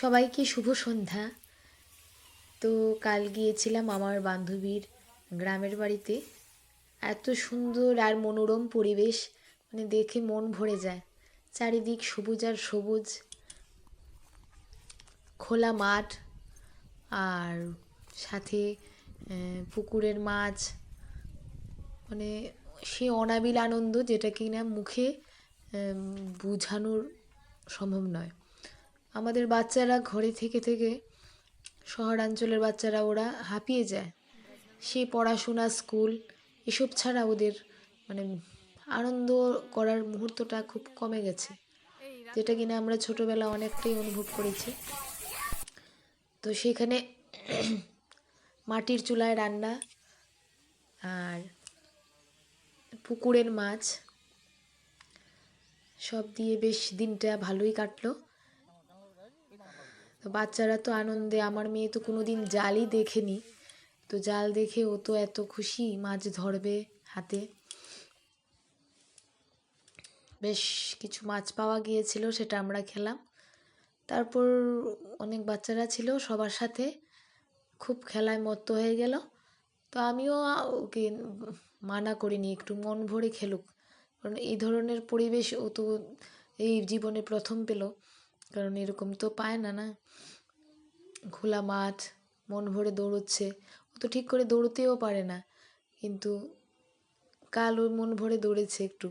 সবাইকে শুভ সন্ধ্যা। তো কাল গিয়েছিলাম আমার বান্ধবীর গ্রামের বাড়িতে। এত সুন্দর আর মনোরম পরিবেশ মানে দেখে মন ভরে যায়। চারিদিক সবুজ আর সবুজ, খোলা মাঠ আর সাথে পুকুরের মাছ। মানে সে অনাবিল আনন্দ যেটা কিনা মুখে বোঝানোর সম্ভব নয়। আমাদের বাচ্চারা ঘরে থেকে থেকে শহরাঞ্চলের বাচ্চারা ওরা হাঁপিয়ে যায়। সে পড়াশোনা, স্কুল, এসব ছাড়া ওদের মানে আনন্দ করার মুহূর্তটা খুব কমে গেছে, যেটা কিনা আমরা ছোটোবেলা অনেকটাই অনুভব করেছি। তো সেখানে মাটির চুলায় রান্না আর পুকুরের মাছ সব দিয়ে বেশ দিনটা ভালোই কাটলো। তো বাচ্চারা তো আনন্দে, আমার মেয়ে তো কোনো দিন জালই দেখেনি। তো জাল দেখে ও তো এত খুশি, মাছ ধরবে হাতে। বেশ কিছু মাছ পাওয়া গিয়েছিল, সেটা আমরা খেলাম। তারপর অনেক বাচ্চারা ছিল সবার সাথে, খুব খেলায় মত্ত হয়ে গেল। তো আমিও ওকে মানা করিনি, একটু মন ভরে খেলুক। কারণ এই ধরনের পরিবেশ ও তো এই জীবনে প্রথম পেল। কারণ এরকম তো পায় না না? খোলা মাঠ, মন ভরে দৌড়চ্ছে। ও তো ঠিক করে দৌড়তেও পারে না। কিন্তু কাল ওর মন ভরে দৌড়েছে একটু।